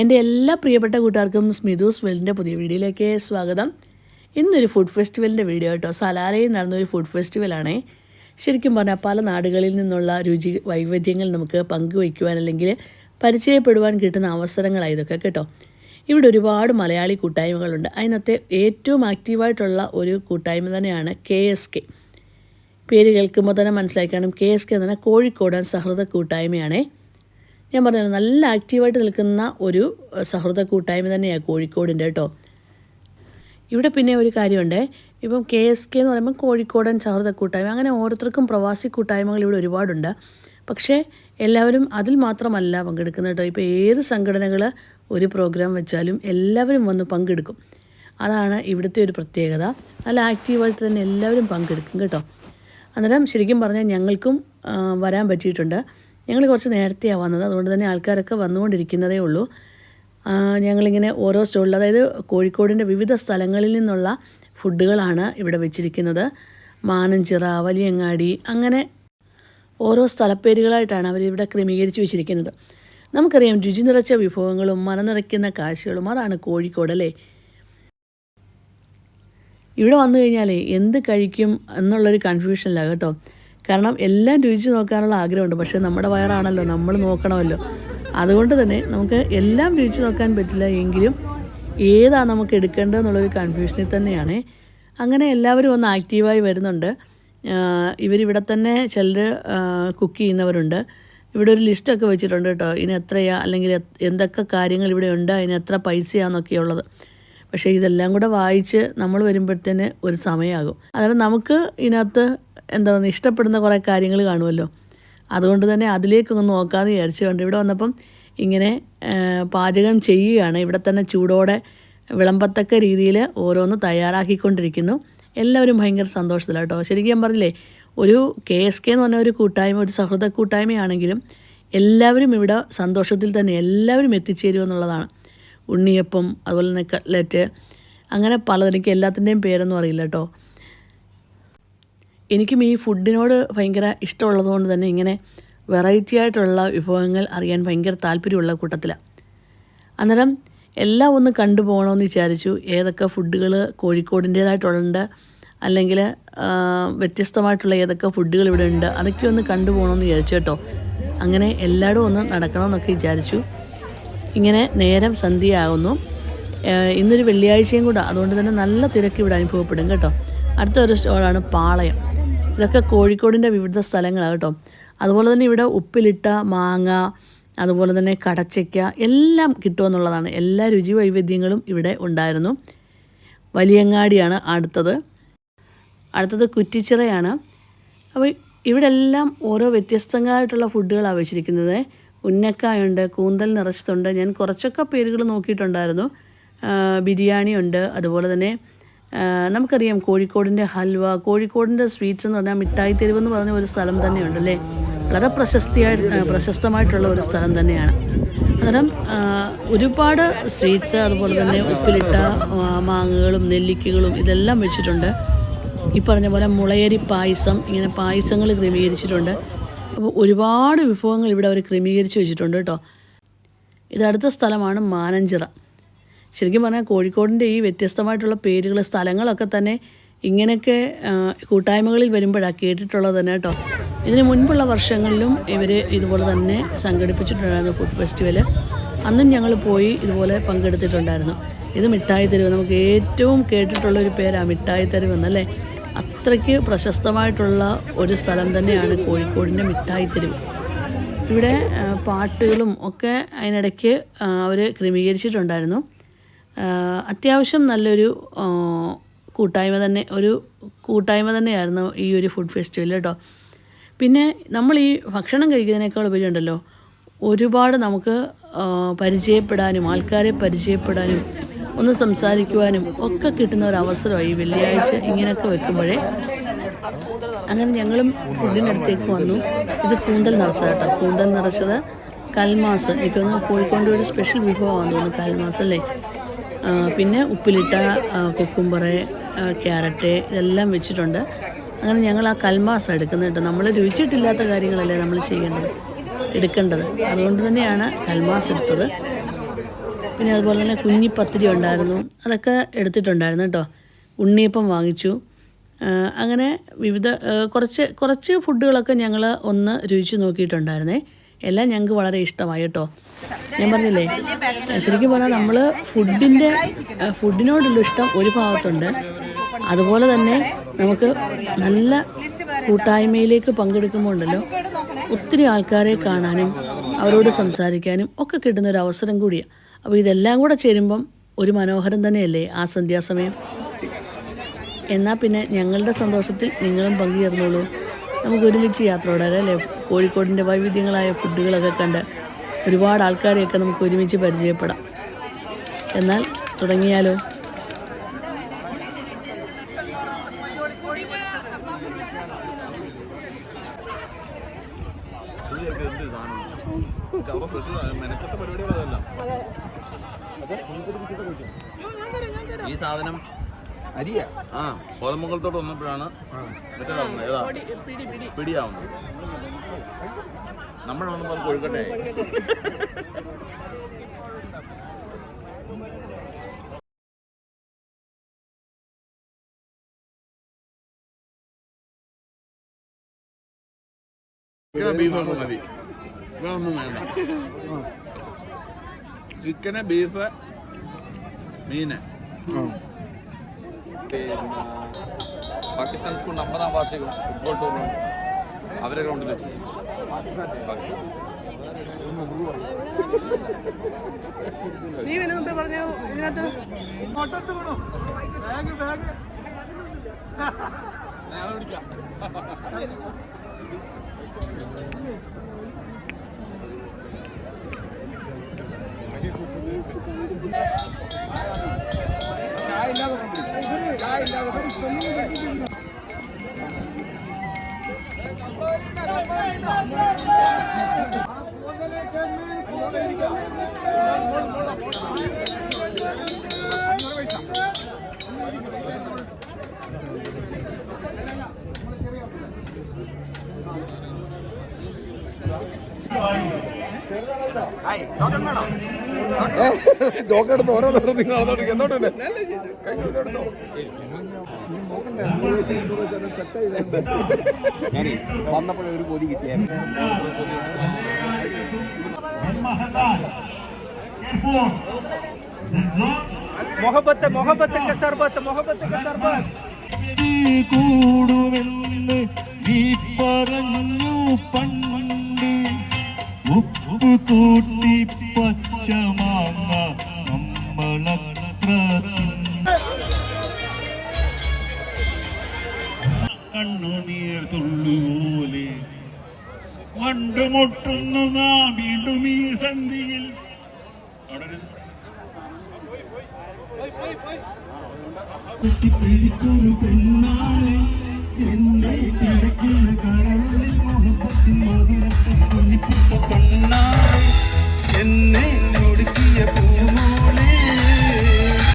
എന്റെ എല്ലാ പ്രിയപ്പെട്ട കൂട്ടുകാർക്കും സ്മിതൂസ് വേൾഡിന്റെ പുതിയ വീഡിയോയിലേക്ക് സ്വാഗതം. ഇന്നൊരു ഫുഡ് ഫെസ്റ്റിവലിന്റെ വീഡിയോ കേട്ടോ. സലാലയിൽ നടന്നൊരു ഫുഡ് ഫെസ്റ്റിവലാണേ ശരിക്കും പറഞ്ഞാൽ പല നാടുകളിൽ നിന്നുള്ള രുചി വൈവിധ്യങ്ങൾ നമുക്ക് പങ്കുവയ്ക്കുവാൻ അല്ലെങ്കിൽ പരിചയപ്പെടുവാൻ കിട്ടുന്ന അവസരങ്ങളാണ് ഇതൊക്കെ കേട്ടോ. ഇവിടെ ഒരുപാട് മലയാളി കൂട്ടായ്മകളുണ്ട്. അതിനകത്തെ ഏറ്റവും ആക്റ്റീവായിട്ടുള്ള ഒരു കൂട്ടായ്മ തന്നെയാണ് കെ എസ് കെ. പേര് കേൾക്കുമ്പോൾ തന്നെ മനസ്സിലാക്കണം കെ എസ് കെ എന്ന് പറഞ്ഞാൽ കോഴിക്കോടൻ സഹൃദ കൂട്ടായ്മയാണേ. ഞാൻ പറഞ്ഞത് നല്ല ആക്റ്റീവായിട്ട് നിൽക്കുന്ന ഒരു സൗഹൃദ കൂട്ടായ്മ തന്നെയാണ് കോഴിക്കോടിന്റെ കേട്ടോ ഇവിടെ പിന്നെ ഒരു കാര്യമുണ്ട്. ഇപ്പം കെ എസ് കെ എന്ന് പറയുമ്പോൾ കോഴിക്കോടൻ സൗഹൃദ കൂട്ടായ്മ അങ്ങനെ ഓരോരുത്തർക്കും പ്രവാസി കൂട്ടായ്മകൾ ഇവിടെ ഒരുപാടുണ്ട്. പക്ഷേ എല്ലാവരും അതിൽ മാത്രമല്ല പങ്കെടുക്കുന്നത് കേട്ടോ ഇപ്പോൾ ഏത് സംഘടനകൾ ഒരു പ്രോഗ്രാം വെച്ചാലും എല്ലാവരും വന്ന് പങ്കെടുക്കും. അതാണ് ഇവിടുത്തെ ഒരു പ്രത്യേകത. നല്ല ആക്റ്റീവായിട്ട് തന്നെ എല്ലാവരും പങ്കെടുക്കും കേട്ടോ. അന്നേരം ശരിക്കും പറഞ്ഞാൽ ഞങ്ങൾക്കും വരാൻ പറ്റിയിട്ടുണ്ട്. ഞങ്ങൾ കുറച്ച് നേരത്തെയാണ് വന്നത്. അതുകൊണ്ട് തന്നെ ആൾക്കാരൊക്കെ വന്നുകൊണ്ടിരിക്കുന്നതേ ഉള്ളൂ. ഞങ്ങളിങ്ങനെ ഓരോ സ്റ്റോളിൽ അതായത് കോഴിക്കോടിന്റെ വിവിധ സ്ഥലങ്ങളിൽ നിന്നുള്ള ഫുഡുകളാണ് ഇവിടെ വെച്ചിരിക്കുന്നത്. മാനഞ്ചിറ വലിയങ്ങാടി അങ്ങനെ ഓരോ സ്ഥലപ്പേരുകളായിട്ടാണ് അവരിവിടെ ക്രമീകരിച്ച് വെച്ചിരിക്കുന്നത്. നമുക്കറിയാം രുചി നിറച്ച വിഭവങ്ങളും മനനിറയ്ക്കുന്ന കാഴ്ചകളും അതാണ് കോഴിക്കോട് അല്ലേ? ഇവിടെ വന്നു കഴിഞ്ഞാൽ എന്ത് കഴിക്കും എന്നുള്ളൊരു കൺഫ്യൂഷനിലാണ് കേട്ടോ. കാരണം എല്ലാം രുചിച്ച് നോക്കാനുള്ള ആഗ്രഹമുണ്ട്. പക്ഷേ നമ്മുടെ വയറാണല്ലോ നമ്മൾ നോക്കണമല്ലോ. അതുകൊണ്ട് തന്നെ നമുക്ക് എല്ലാം രുചിച്ച് നോക്കാൻ പറ്റില്ല എങ്കിലും ഏതാ നമുക്ക് എടുക്കേണ്ടതെന്നുള്ളൊരു കൺഫ്യൂഷനിൽ തന്നെയാണ്. അങ്ങനെ എല്ലാവരും ഒന്ന് ആക്റ്റീവായി വരുന്നുണ്ട്. ഇവരിവിടെ തന്നെ ചിലർ കുക്ക് ചെയ്യുന്നവരുണ്ട്. ഇവിടെ ഒരു ലിസ്റ്റൊക്കെ വെച്ചിട്ടുണ്ട് കേട്ടോ. ഇനി എത്രയാ അല്ലെങ്കിൽ എന്തൊക്കെ കാര്യങ്ങൾ ഇവിടെ ഉണ്ട് അതിന് എത്ര പൈസയാണെന്നൊക്കെയുള്ളത് പക്ഷേ ഇതെല്ലാം കൂടെ വായിച്ച് നമ്മൾ വരുമ്പോഴത്തേന് ഒരു സമയമാകും. അതായത് നമുക്ക് ഇതിനകത്ത് എന്താ പറയുക ഇഷ്ടപ്പെടുന്ന കുറേ കാര്യങ്ങൾ കാണുമല്ലോ. അതുകൊണ്ട് തന്നെ അതിലേക്കൊന്ന് നോക്കാമെന്ന് വിചാരിച്ചുകൊണ്ട് ഇവിടെ വന്നപ്പം ഇങ്ങനെ പാചകം ചെയ്യുകയാണ്. ഇവിടെ തന്നെ ചൂടോടെ വിളമ്പത്തക്ക രീതിയിൽ ഓരോന്ന് തയ്യാറാക്കിക്കൊണ്ടിരിക്കുന്നു. എല്ലാവരും ഭയങ്കര സന്തോഷത്തിലാണ് കേട്ടോ. ശരിക്കും ഞാൻ പറഞ്ഞില്ലേ ഒരു കെ എസ് കെ എന്ന് പറഞ്ഞ ഒരു കൂട്ടായ്മ ഒരു സൗഹൃദ കൂട്ടായ്മയാണെങ്കിലും എല്ലാവരും ഇവിടെ സന്തോഷത്തിൽ തന്നെ എല്ലാവരും എത്തിച്ചേരുക എന്നുള്ളതാണ് ഉണ്ണിയപ്പം അതുപോലെ തന്നെ കട്ട്ലറ്റ് അങ്ങനെ പലതും എനിക്ക് എല്ലാത്തിന്റെയും പേരൊന്നും അറിയില്ല കേട്ടോ. എനിക്കും ഈ ഫുഡിനോട് ഭയങ്കര ഇഷ്ടമുള്ളതുകൊണ്ട് തന്നെ ഇങ്ങനെ വെറൈറ്റി ആയിട്ടുള്ള വിഭവങ്ങൾ അറിയാൻ ഭയങ്കര താല്പര്യമുള്ള കൂട്ടത്തിലാണ് അന്നേരം എല്ലാം ഒന്ന് കണ്ടു കണ്ടുപോകണമെന്ന് വിചാരിച്ചു. ഏതൊക്കെ ഫുഡുകൾ കോഴിക്കോടിന്റേതായിട്ടുള്ളുണ്ട് അല്ലെങ്കിൽ വ്യത്യസ്തമായിട്ടുള്ള ഏതൊക്കെ ഫുഡുകൾ ഇവിടെ ഉണ്ട് അതൊക്കെ ഒന്ന് കണ്ടുപോകണമെന്ന് വിചാരിച്ചു കേട്ടോ. അങ്ങനെ എല്ലായിടും ഒന്ന് നടക്കണമെന്നൊക്കെ വിചാരിച്ചു. ഇങ്ങനെ നേരം സന്ധ്യയാകുന്നു. ഇന്നൊരു വെള്ളിയാഴ്ചയും കൂടെ. അതുകൊണ്ട് തന്നെ നല്ല തിരക്ക് ഇവിടെ അനുഭവപ്പെടും കേട്ടോ. അടുത്ത ഒരു സ്റ്റോളാണ് പാളയം. ഇതൊക്കെ കോഴിക്കോടിന്റെ വിവിധ സ്ഥലങ്ങളാണ് കേട്ടോ. അതുപോലെ തന്നെ ഇവിടെ ഉപ്പിലിട്ട മാങ്ങ അതുപോലെ തന്നെ കടച്ചയ്ക്ക എല്ലാം കിട്ടുമെന്നുള്ളതാണ്. എല്ലാ രുചി വൈവിധ്യങ്ങളും ഇവിടെ ഉണ്ടായിരുന്നു. വലിയങ്ങാടിയാണ് അടുത്തത്. അടുത്തത് കുറ്റിച്ചിറയാണ്. അപ്പോൾ ഇവിടെ എല്ലാം ഓരോ വ്യത്യസ്തങ്ങളായിട്ടുള്ള ഫുഡുകളാണ് വെച്ചിരിക്കുന്നത്. ഉന്നക്കായുണ്ട് കൂന്തൽ നിറച്ചതുണ്ട്. ഞാൻ കുറച്ചൊക്കെ പേരുകൾ നോക്കിയിട്ടുണ്ടായിരുന്നു. ബിരിയാണി ഉണ്ട് അതുപോലെ തന്നെ നമുക്കറിയാം കോഴിക്കോടിന്റെ ഹൽവ കോഴിക്കോടിന്റെ സ്വീറ്റ്സ് എന്ന് പറഞ്ഞാൽ മിഠായി തെരുവ് എന്ന് പറഞ്ഞ ഒരു സ്ഥലം തന്നെയുണ്ട് അല്ലേ? വളരെ പ്രശസ്തിയായി പ്രശസ്തമായിട്ടുള്ള ഒരു സ്ഥലം തന്നെയാണ്. അന്നേരം ഒരുപാട് സ്വീറ്റ്സ് അതുപോലെ തന്നെ ഉപ്പിലിട്ട മാങ്ങകളും നെല്ലിക്കകളും ഇതെല്ലാം വെച്ചിട്ടുണ്ട്. ഈ പറഞ്ഞ പോലെ മുളയരി പായസം ഇങ്ങനെ പായസങ്ങൾ ക്രമീകരിച്ചിട്ടുണ്ട്. അപ്പോൾ ഒരുപാട് വിഭവങ്ങൾ ഇവിടെ അവർ ക്രമീകരിച്ച് വെച്ചിട്ടുണ്ട് കേട്ടോ. ഇതടുത്ത സ്ഥലമാണ് മാനഞ്ചിറ. ശരിക്കും പറഞ്ഞാൽ കോഴിക്കോടിന്റെ ഈ വ്യത്യസ്തമായിട്ടുള്ള പേരുകൾ സ്ഥലങ്ങളൊക്കെ തന്നെ ഇങ്ങനെയൊക്കെ കൂട്ടായ്മകളിൽ വരുമ്പോഴാണ് കേട്ടിട്ടുള്ളത് തന്നെ കേട്ടോ. ഇതിന് മുൻപുള്ള വർഷങ്ങളിലും ഇവർ ഇതുപോലെ തന്നെ സംഘടിപ്പിച്ചിട്ടുണ്ടായിരുന്നു ഫുഡ് ഫെസ്റ്റിവൽ അന്നും ഞങ്ങൾ പോയി ഇതുപോലെ പങ്കെടുത്തിട്ടുണ്ടായിരുന്നു. ഇത് മിഠായി തെരുവ് നമുക്ക് ഏറ്റവും കേട്ടിട്ടുള്ള ഒരു പേരാണ് മിഠായി തെരുവ് എന്നല്ലേ അത്രയ്ക്ക് പ്രശസ്തമായിട്ടുള്ള ഒരു സ്ഥലം തന്നെയാണ് കോഴിക്കോടിന്റെ മിഠായി തെരുവ്. ഇവിടെ പാട്ടുകളും ഒക്കെ അതിനിടയ്ക്ക് അവർ ക്രമീകരിച്ചിട്ടുണ്ടായിരുന്നു. അത്യാവശ്യം നല്ലൊരു കൂട്ടായ്മ തന്നെ ഒരു കൂട്ടായ്മ തന്നെയായിരുന്നു ഈ ഒരു ഫുഡ് ഫെസ്റ്റിവൽ കേട്ടോ. പിന്നെ നമ്മൾ ഈ ഭക്ഷണം കഴിക്കുന്നതിനേക്കാൾ ഉപരി ഉണ്ടല്ലോ ഒരുപാട് നമുക്ക് പരിചയപ്പെടാനും ആൾക്കാരെ പരിചയപ്പെടാനും ഒന്ന് സംസാരിക്കുവാനും ഒക്കെ കിട്ടുന്ന ഒരു അവസരമായി വെള്ളിയാഴ്ച ഇങ്ങനെയൊക്കെ വെക്കുമ്പോഴേ അങ്ങനെ ഞങ്ങളും ഫുഡിനടുത്തേക്ക് വന്നു. ഇത് കൂന്തൽ നിറച്ചത് കേട്ടോ. കൂന്തൽ നിറച്ചത് കൽമാസ്. എനിക്ക് തോന്നുന്നു കോഴിക്കോട് ഒരു സ്പെഷ്യൽ വിഭവമാണ് തോന്നുന്നു കൽമാസ് അല്ലേ? പിന്നെ ഉപ്പിലിട്ട കുക്കുംബറ് ക്യാരറ്റ് ഇതെല്ലാം വെച്ചിട്ടുണ്ട്. അങ്ങനെ ഞങ്ങൾ ആ കൽമാസ് എടുക്കുന്നത് കേട്ടോ. നമ്മൾ രുചിച്ചിട്ടില്ലാത്ത കാര്യങ്ങളല്ലേ നമ്മൾ ചെയ്യേണ്ടത് എടുക്കേണ്ടത്. അതുകൊണ്ട് തന്നെയാണ് കൽമാസ് എടുത്തത്. പിന്നെ അതുപോലെ തന്നെ കുഞ്ഞി കുഞ്ഞിപ്പത്തിരി ഉണ്ടായിരുന്നു. അതൊക്കെ എടുത്തിട്ടുണ്ടായിരുന്നു കേട്ടോ. ഉണ്ണിയപ്പം വാങ്ങിച്ചു. അങ്ങനെ വിവിധ കുറച്ച് കുറച്ച് ഫുഡുകളൊക്കെ ഞങ്ങൾ ഒന്ന് രുചിച്ച് നോക്കിയിട്ടുണ്ടായിരുന്നേ. എല്ലാം ഞങ്ങൾക്ക് വളരെ ഇഷ്ടമായി കേട്ടോ. ഞാൻ പറഞ്ഞില്ലേ ശരിക്കും പറഞ്ഞാൽ നമ്മൾ ഫുഡിന്റെ ഫുഡിനോടുള്ള ഇഷ്ടം ഒരു ഭാഗത്തുണ്ട്. അതുപോലെ തന്നെ നമുക്ക് നല്ല കൂട്ടായ്മയിലേക്ക് പങ്കെടുക്കുമ്പോൾ ഉണ്ടല്ലോ ഒത്തിരി ആൾക്കാരെ കാണാനും അവരോട് സംസാരിക്കാനും ഒക്കെ കിട്ടുന്ന ഒരു അവസരം കൂടിയാണ് അപ്പോൾ ഇതെല്ലാം കൂടെ ചേരുമ്പം ഒരു മനോഹരം തന്നെയല്ലേ ആ സന്ധ്യാസമയം? എന്നാൽ പിന്നെ ഞങ്ങളുടെ സന്തോഷത്തിൽ നിങ്ങളും പങ്കുചേർന്നോളൂ. നമുക്ക് ഒരുമിച്ച് യാത്ര തുടരാം അല്ലേ? കോഴിക്കോടിന്റെ വൈവിധ്യങ്ങളായ ഫുഡുകളൊക്കെ കണ്ട് ഒരുപാട് ആൾക്കാരെയൊക്കെ നമുക്ക് ഒരുമിച്ച് പരിചയപ്പെടാം. എന്നാൽ തുടങ്ങിയാലോ? മെനക്കത്തെ പരിപാടികളല്ല ഈ സാധനം അരിയ? ആ കോതമംഗലത്തോട്ട് വന്നപ്പോഴാണ് മറ്റേതാവുന്നത് ഏതാ? പിടിയാവുന്നത്. നമ്മൾ വന്നപ്പോൾ കൊഴുക്കട്ടെ. ബീഫ് മതി. വേറൊന്നും വേണ്ട. ചിക്കന് ബീഫ് മീന്. പിന്നെ പാകിസ്ഥാൻ നമ്പർ അമ്പതാം വാർഷികം ഫുട്ബോൾ ടൂർണമെന്റ് അവരെ ഗ്രൗണ്ടിൽ വെച്ച് പാകിസ്ഥാൻ ജോക്കെടുത്ത് ഓരോന്നോട് നിങ്ങൾ അതോട്ട് എന്നോട്ട് വന്നപ്പോഴേ ഒരു കൊതി കിട്ടിയായിരുന്നു. മൊഹബത്ത് പറഞ്ഞു പണ്ണ ഉപ്പ് കൂട്ടി പച്ചമാങ്ങ നമ്മളത്ര കണ്ണുനീർ തുള്ളുപോലെ കണ്ടുമുട്ടുന്നു നാം വീണ്ടും ഈ സന്ധിയിൽ. പിടിച്ചൊരു പെണ്ണാളെ என்னை நினைக்கிற கடவுளில் முகப்பத்தின் மதுரத்தை பொழிப்பிச்ச போ